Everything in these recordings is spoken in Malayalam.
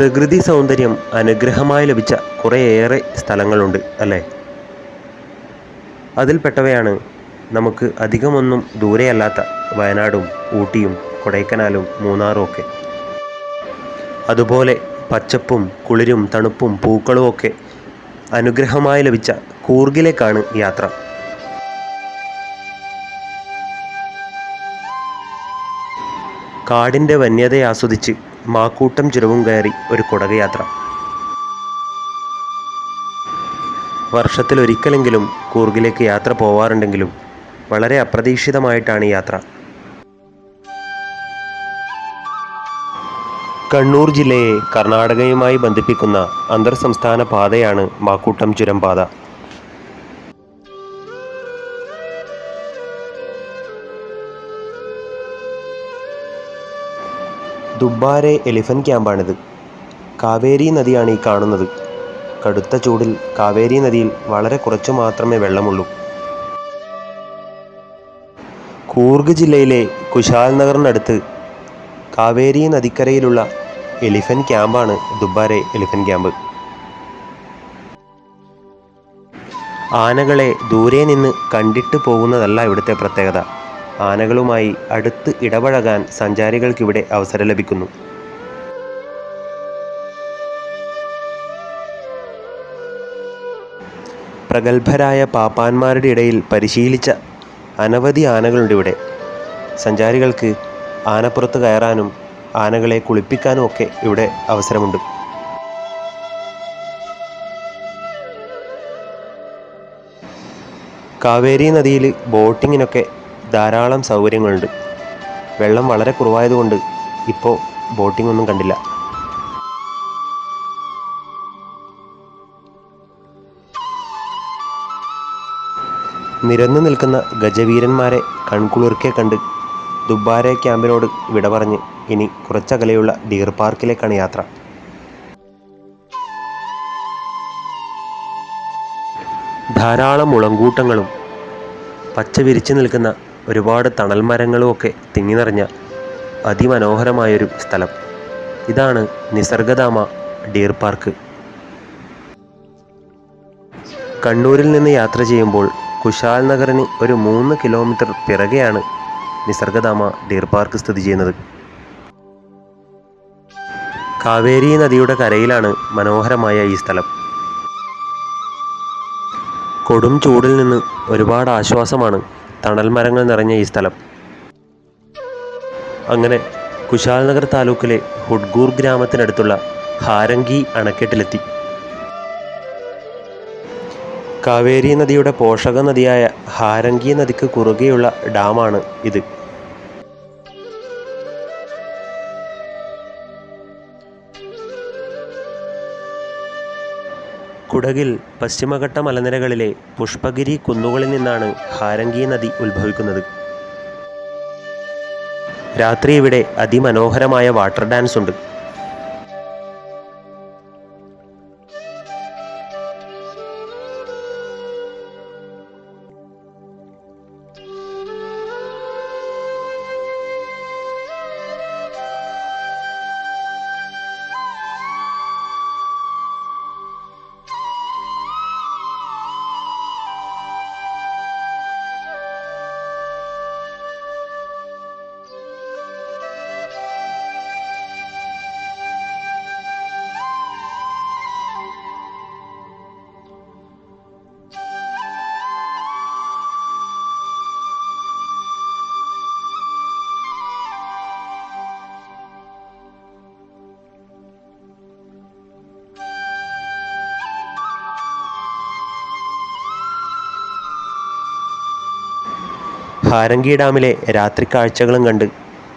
പ്രകൃതി സൗന്ദര്യം അനുഗ്രഹമായി ലഭിച്ച കുറേയേറെ സ്ഥലങ്ങളുണ്ട് അല്ലേ? അതിൽപ്പെട്ടവയാണ് നമുക്ക് അധികമൊന്നും ദൂരെയല്ലാത്ത വയനാടും ഊട്ടിയും കൊടൈക്കനാലും മൂന്നാറും ഒക്കെ. അതുപോലെ പച്ചപ്പും കുളിരും തണുപ്പും പൂക്കളും ഒക്കെ അനുഗ്രഹമായി ലഭിച്ച കൂർഗിലേക്കാണ് യാത്ര. കാടിന്റെ വന്യതയെ ആസ്വദിച്ച് മാക്കൂട്ടം ചുരവും കയറി ഒരു കുടകയാത്ര. വർഷത്തിലൊരിക്കലെങ്കിലും കൂർഗിലേക്ക് യാത്ര പോവാറുണ്ടെങ്കിലും വളരെ അപ്രതീക്ഷിതമായിട്ടാണ് യാത്ര. കണ്ണൂർ ജില്ലയെ കർണാടകയുമായി ബന്ധിപ്പിക്കുന്ന അന്തർ സംസ്ഥാന പാതയാണ് മാക്കൂട്ടം ചുരം പാത. ദുബാരെ എലിഫന്റ് ക്യാമ്പാണിത്. കാവേരി നദിയാണ് ഈ കാണുന്നത്. കടുത്ത ചൂടിൽ കാവേരി നദിയിൽ വളരെ കുറച്ചു മാത്രമേ വെള്ളമുള്ളൂ. കൂർഗ് ജില്ലയിലെ കുശാൽ നഗറിനടുത്ത് കാവേരി നദിക്കരയിലുള്ള എലിഫന്റ് ക്യാമ്പാണ് ദുബാരെ എലിഫന്റ് ക്യാമ്പ്. ആനകളെ ദൂരെ നിന്ന് കണ്ടിട്ട് പോകുന്നതല്ല ഇവിടുത്തെ പ്രത്യേകത. ആനകളുമായി അടുത്ത് ഇടപഴകാൻ സഞ്ചാരികൾക്കിവിടെ അവസരം ലഭിക്കുന്നു. പ്രഗത്ഭരായ പാപ്പാന്മാരുടെ ഇടയിൽ പരിശീലിച്ച അനവധി ആനകളുണ്ട് ഇവിടെ. സഞ്ചാരികൾക്ക് ആനപ്പുറത്ത് കയറാനും ആനകളെ കുളിപ്പിക്കാനും ഒക്കെ ഇവിടെ അവസരമുണ്ട്. കാവേരി നദിയിൽ ബോട്ടിങ്ങിനൊക്കെ ധാരാളം സൗകര്യങ്ങളുണ്ട്. വെള്ളം വളരെ കുറവായതുകൊണ്ട് ഇപ്പോൾ ബോട്ടിംഗ് ഒന്നും കണ്ടില്ല. നിരന്നു നിൽക്കുന്ന ഗജവീരന്മാരെ കൺകുളിർക്കെ കണ്ട് ദുബാര ക്യാമ്പിനോട് വിട പറഞ്ഞ് ഇനി കുറച്ചകലെയുള്ള ഡിയർ പാർക്കിലേക്കാണ് യാത്ര. ധാരാളം മുളങ്കൂട്ടങ്ങളും പച്ച വിരിച്ചു നിൽക്കുന്ന ഒരുപാട് തണൽ മരങ്ങളും ഒക്കെ തിങ്ങി നിറഞ്ഞ അതിമനോഹരമായൊരു സ്ഥലം. ഇതാണ് നിസർഗധാമ ഡിയർ പാർക്ക്. കണ്ണൂരിൽ നിന്ന് യാത്ര ചെയ്യുമ്പോൾ കുശാൽ നഗറിന് ഒരു മൂന്ന് കിലോമീറ്റർ പിറകെയാണ് നിസർഗധാമ ഡിയർ പാർക്ക് സ്ഥിതി ചെയ്യുന്നത്. കാവേരി നദിയുടെ കരയിലാണ് മനോഹരമായ ഈ സ്ഥലം. കൊടും ചൂടിൽ നിന്ന് ഒരുപാട് ആശ്വാസമാണ് തണൽ മരങ്ങൾ നിറഞ്ഞ ഈ സ്ഥലം. അങ്ങനെ കുശാൽ നഗർ താലൂക്കിലെ ഹുഡ്ഗൂർ ഗ്രാമത്തിനടുത്തുള്ള ഹാരംഗി അണക്കെട്ടിലെത്തി. കാവേരി നദിയുടെ പോഷക നദിയായ ഹാരംഗി നദിക്ക് കുറുകെയുള്ള ഡാമാണ് ഇത്. കുടകിൽ പശ്ചിമഘട്ട മലനിരകളിലെ പുഷ്പഗിരി കുന്നുകളിൽ നിന്നാണ് ഹാരംഗി നദി ഉത്ഭവിക്കുന്നത്. രാത്രി ഇവിടെ അതിമനോഹരമായ വാട്ടർ ഡാൻസ് ഉണ്ട്. ഹാരംഗി ഡാമിലെ രാത്രി കാഴ്ചകളും കണ്ട്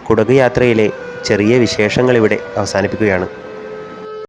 കുടക് യാത്രയിലെ ചെറിയ വിശേഷങ്ങൾ ഇവിടെ അവസാനിപ്പിക്കുകയാണ്.